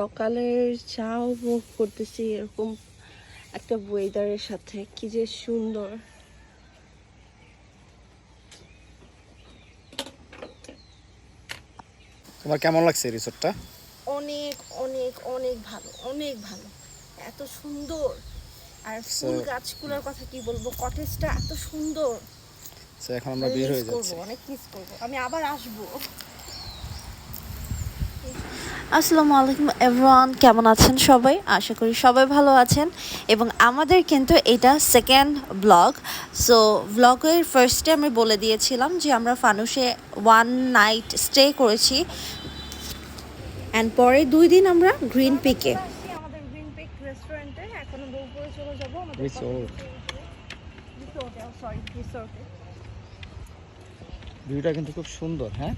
সকালের চা উপভোগ করতেছি এরকম একটা ওয়েদারের সাথে। কি যে সুন্দর। তোমার কেমন লাগছে রিসোর্টটা অনেক অনেক অনেক ভালো অনেক ভালো। এত সুন্দর। আর ফুল গাছগুলোর কথা কি বলব? কটেজটা এত সুন্দর। এখন আমরা বের হয়ে যাচ্ছি। অনেক মিস করব। আমি আবার আসব। আসসালামু আলাইকুম এভরিওয়ান কেমন আছেন সবাই? আশা করি সবাই ভালো আছেন। এবং আমাদের কিন্তু এটা সেকেন্ড ব্লগ সো ব্লগের ফার্স্টে আমি বলে দিয়েছিলাম যে আমরা ফানুসে ওয়ান নাইট স্টে করেছি। অ্যান্ড পরে দুই দিন আমরা গ্রিন পিকে আমাদের গ্রিন পিক রেস্টুরেন্টে এখন আমরা চলে যাব আমাদের Resort. রিসোর্টে সরি রিসোর্টে ভিউটা কিন্তু খুব সুন্দর হ্যাঁ?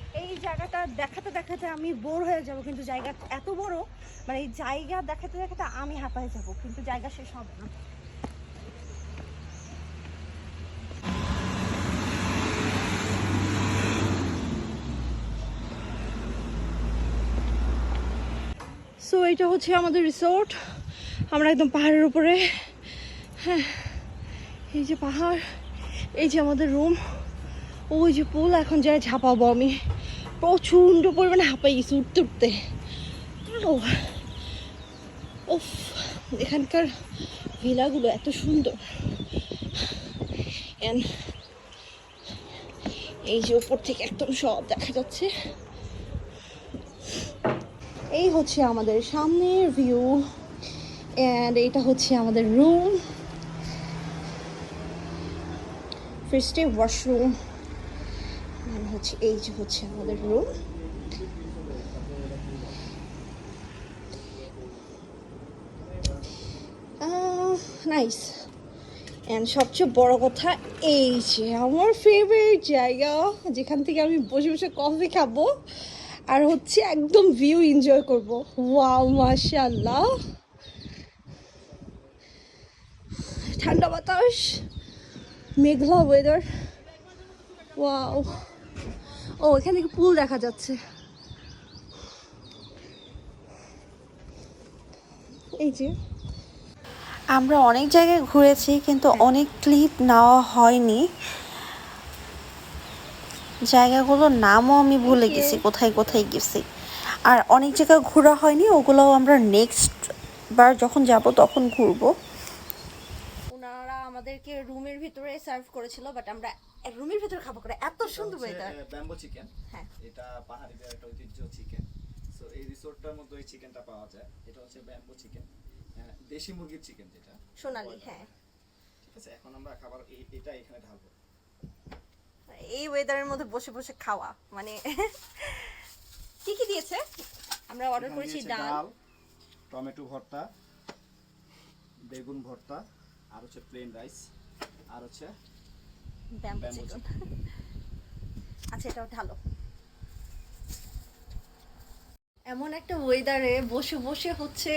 জায়গাটা দেখাতে দেখাতে আমি বোর হয়ে যাব, কিন্তু জায়গা এত বড় মানে এই জায়গা দেখাতে দেখাতে আমি হাঁপায় যাব, কিন্তু জায়গা শেষ হবে না। সো এটা হচ্ছে আমাদের রিসোর্ট আমরা একদম পাহাড়ের উপরে। হ্যাঁ এই যে পাহাড়, এই যে আমাদের রুম ওই যে পুল এখন যাই ঝাঁপাবো আমি। প্রচণ্ড পরিমাণে হাঁপাই গেছি উঠতে উঠতে। উফ এখানকার ভিলাগুলো এত সুন্দর। এই যে উপর থেকে একদম সব দেখা যাচ্ছে। এই হচ্ছে আমাদের সামনের ভিউ অ্যান্ড এটা হচ্ছে আমাদের রুম ফার্স্টে ওয়াশরুম হচ্ছে, এই যে হচ্ছে আমাদের রুম নাইস অ্যান্ড সবচেয়ে বড় কথা, এই যে আমার ফেভারিট জায়গা, যেখান থেকে আমি বসে বসে কফি খাব, আর হচ্ছে একদম ভিউ এনজয় করব। ওয়াও মাশাল্লাহ ঠান্ডা বাতাস, মেঘলা ওয়েদার ওয়াও ও এখান থেকে পুল দেখা যাচ্ছে। এই যে। আমরা অনেক জায়গায় ঘুরেছি কিন্তু অনেক ক্লিপ নেওয়া হয়নি। জায়গাগুলোর নামও আমি ভুলে গেছি কোথায় কোথায় গেছি। আর অনেক জায়গায় ঘোরা হয়নি ওগুলোও আমরা নেক্সট বার যখন যাব তখন ঘুরবো। আমাদেরকে রুমের ভিতরে সার্ভ করেছিল বাট আমরা রুমের ভিতরে খাব করে এত সুন্দর ওয়েদার ব্যাম্বো চিকেন হ্যাঁ। এটা পাহাড়িদের একটা ঐতিহ্য চিকেন সো এই রিসোর্টটার মধ্যে এই চিকেনটা পাওয়া যায়। এটা হচ্ছে ব্যাম্বো চিকেন দেশি মুরগির চিকেন যেটা। সোনালি হ্যাঁ। ঠিক আছে এখন আমরা খাবার এটা এখানে ঢালবো। এই ওয়েদারের মধ্যে বসে বসে খাওয়া মানে কি কি দিয়েছে? আমরা অর্ডার করেছি ডাল টমেটো ভর্তা বেগুন ভর্তা আর হচ্ছে প্লেন রাইস আর হচ্ছে ব্যাম্বো চিকেন আচ্ছা এটাও ঢালো। এমন একটা ওয়েদারে বসে বসে হচ্ছে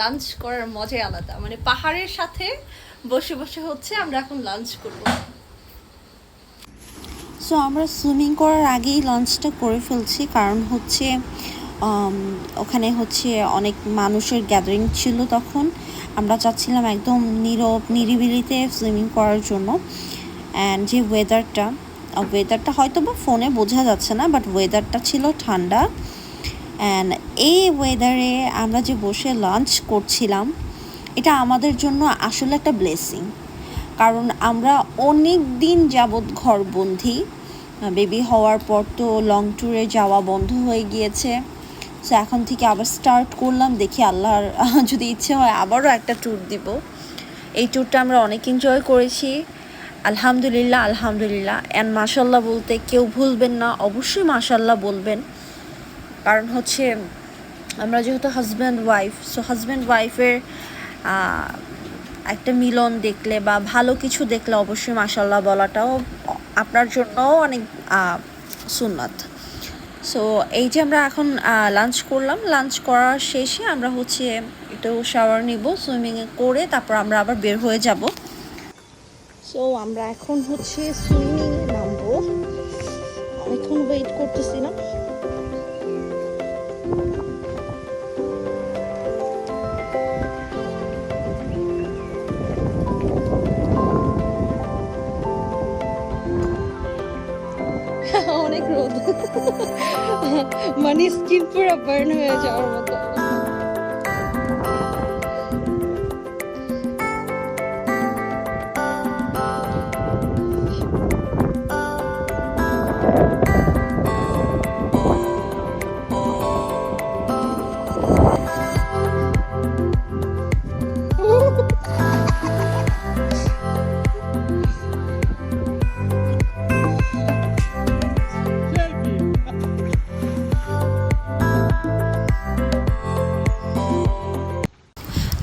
লাঞ্চ করার মজাই আলাদা। মানে পাহাড়ের সাথে বসে বসে হচ্ছে আমরা এখন লাঞ্চ করব। সো আমরা সুইমিং করার আগেই লাঞ্চটা করে ফেলছি কারণ হচ্ছে ওখানে হচ্ছে অনেক মানুষের গ্যাদারিং ছিল তখন। আমরা চাচ্ছিলাম একদম নীরব, নিরিবিলিতে সুইমিং করার জন্য। অ্যান্ড যে ওয়েদারটা ওয়েদারটা হয়তো বা ফোনে বোঝা যাচ্ছে না বাট ওয়েদারটা ছিল ঠান্ডা। অ্যান্ড এই ওয়েদারে আমরা যে বসে লাঞ্চ করছিলাম, এটা আমাদের জন্য আসলে একটা ব্লেসিং কারণ আমরা অনেক দিন যাবৎ ঘরবন্দি। বেবি হওয়ার পর তো লং ট্যুরে যাওয়া বন্ধ হয়ে গিয়েছে। সো এখন থেকে আবার স্টার্ট করলাম দেখি আল্লাহর যদি ইচ্ছে হয় আবারও একটা ট্যুর দিব। এই ট্যুরটা আমরা অনেক এনজয় করেছি। আলহামদুলিল্লাহ আলহামদুলিল্লাহ। অ্যান্ড মাসাল্লাহ বলতে কেউ ভুলবেন না অবশ্যই মাসাল্লাহ বলবেন। কারণ হচ্ছে আমরা যেহেতু হাজব্যান্ড ওয়াইফ সো হাজব্যান্ড ওয়াইফের একটা মিলন দেখলে বা ভালো কিছু দেখলে অবশ্যই মাসাল্লাহ বলাটাও আপনার জন্যও অনেক আহ, সুন্নাত। সো এই যে আমরা এখন লাঞ্চ করলাম। লাঞ্চ করার শেষে আমরা হচ্ছে একটু শাওয়ার নিব সুইমিংয়ে করে তারপর আমরা আবার বের হয়ে যাব। সো আমরা এখন হচ্ছে সুইমিং নামবো। অনেকক্ষণ ওয়েট করতেছি স্কিন পুরো বার্ন হয়ে যাওয়ার মতো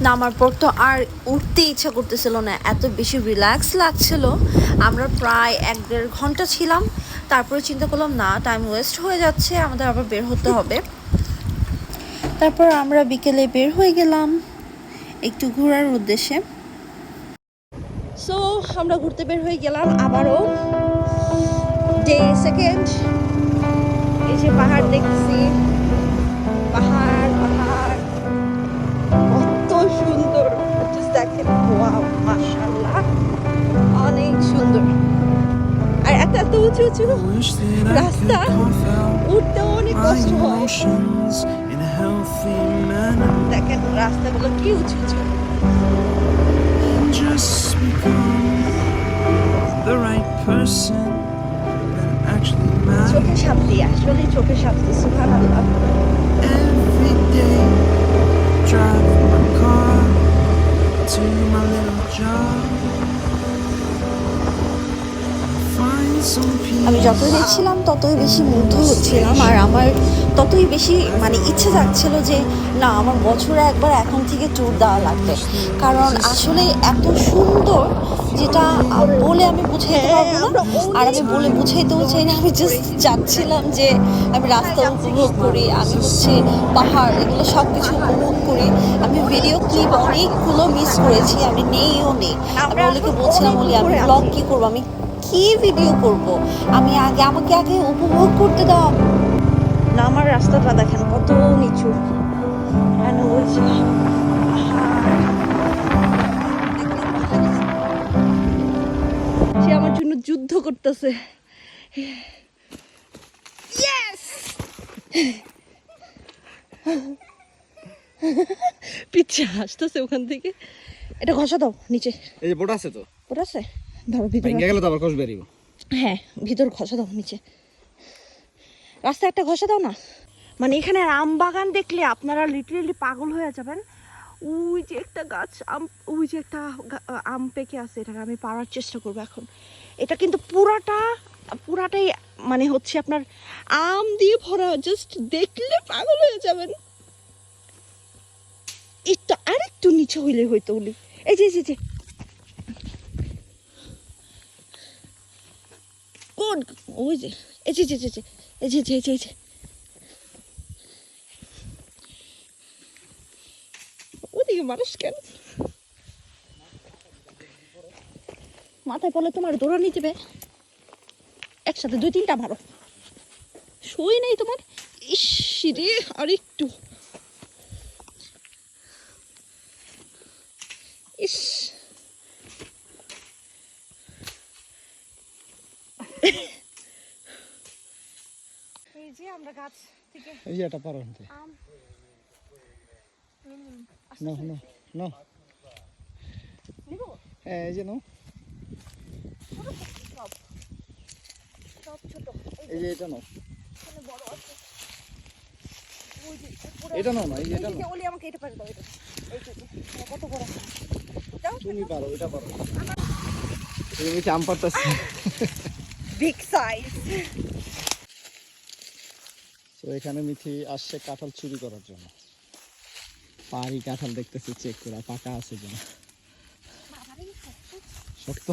নামার পর তো আর উঠতে ইচ্ছা করতেছিল না। এত বেশি রিল্যাক্স লাগছিল। আমরা প্রায় এক দেড় ঘণ্টা ছিলাম। তারপরে চিন্তা করলাম, না টাইম ওয়েস্ট হয়ে যাচ্ছে, আমাদের আবার বের হতে হবে। তারপর আমরা বিকেলে বের হয়ে গেলাম একটু ঘোরার উদ্দেশ্যে। সো আমরা ঘুরতে বের হয়ে গেলাম আবারও। ডে সেকেন্ড এই যে পাহাড় দেখছি উঁচু উঁচু Wish that I রাস্তা could cough out উঠতে অনেক my কষ্ট হয় emotions in a healthy manner দেখেন রাস্তাগুলো কি উঁচু উঁচু and just become the right person that actually matters. চোখে শান্তি আসলে চোখে শান্তি সুবহানাল্লাহ Every day, driving my car to my little job. আমি যতই দেখছিলাম ততই বেশি মুগ্ধ হচ্ছিলাম আর আমার ততই বেশি মানে ইচ্ছে থাকছিল যে না আমার বছরে একবার এখন থেকে ট্যুর দেওয়া লাগবে। কারণ আসলে এত সুন্দর যেটা বলে আমি বুঝাইতে পারব না। আর আমি বলে বুঝাইতেও চাই না আমি জাস্ট যাচ্ছিলাম যে আমি রাস্তা উপভোগ করি আমি হচ্ছে পাহাড় এগুলো সব কিছু উপভোগ করি। আমি ভিডিও ক্লিপ অনেকগুলো মিস করেছি আমি নেইও নেই। আমি ওলিকে বলছিলাম বলি আমি ব্লগ কি করব? আমি কি ভিডিও করব? আমি আগে আমাকে আগে উপভোগ করতে দাও। না আমার রাস্তাটা দেখেন কত নিচু। সে আমার জন্য যুদ্ধ করতেছে! পিচ্ছে হাসতেছে ওখান থেকে। এটা ঘষা দাও নিচে। এই যে বোট আছে তো? ওটা আছে? ধরো ভিতরে ভেঙে গেলে তো আবার কষ বেরিব। হ্যাঁ ভিতর ঘষা দাও নিচে। রাস্তায় একটা ঘষা দাও না? মানে এখানে আম বাগান দেখলে আপনারা লিটারেলি পাগল হয়ে যাবেন। ওই যে একটা গাছ আম ওই যে একটা আম পেকে আছে এটাকে আমি পাড়ার চেষ্টা করব এখন। এটা কিন্তু পুরাটা পুরাটাই মানে হচ্ছে আপনার আম দিয়ে ভরা জাস্ট দেখলে পাগল হয়ে যাবেন। একটু আরেকটু নিচে হইলে হইতো বলি এই যে এই যে, কোন ওই যে এই যে এই যে, এই যে ওদিকে মানুষ কেন মাথায় পড়লে তোমার দৌড়ানি দেবে একসাথে দুই তিনটা মারো। সই নেই তোমার? ইস রে আর একটু ইস এই যে আমরা গাছ থেকে এই যে এটা পারো হতে। নো নো নো নিব? হ্যাঁ এই যে নো সব সব। ছোট। এই যে এটা নো বড় আছে। এটা নো এটা ওলি আমাকে এটা পারে দাও এটা। এই কত বড় আছে? দাও তুমি পারো এটা পারো। তুমি কি আম পারতাছি। বিগ সাইজ এখানে মিথি আসছে কাঁঠাল চুরি করার জন্য। পাহাড়ি কাঁঠাল দেখতেছি চেক করা পাকা আছে বাবারে শক্ত।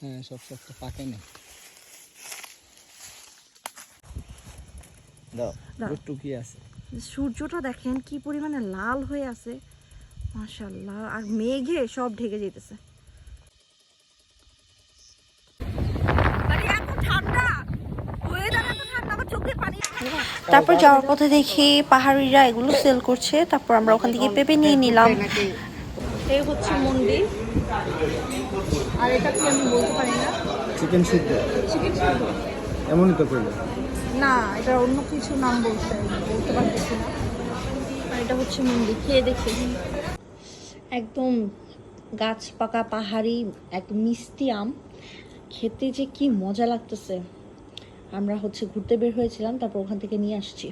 হ্যাঁ সব শক্ত পাকে না দাও দাও। আছে? সূর্যটা দেখেন কি পরিমাণে লাল হয়ে আছে। মাশাল্লাহ আর মেঘে সব ঢেকে যেতেছে। তারপর যাওয়ার পথে দেখি পাহাড়িরা এগুলো সেল করছে তারপর আমরা ওখান থেকে পেঁপে নিয়ে নিলাম। এই হচ্ছে মন্দির। আর এটা কি আমি বলতে পারি না? চিকেন সিদ্ধ। চিকেন এমনই তো করল। না এটা অন্য কিছু নাম বলছে বলতে পারতেছি না। আর এটা হচ্ছে মন্দির খেয়ে দেখি। একদম গাছ পাকা পাহাড়ি একদম মিষ্টি আম। খেতে যে কি মজা লাগতেছে। আমরা হচ্ছে ঘুরতে বের হয়েছিলাম তারপর ওখান থেকে নিয়ে আসছি।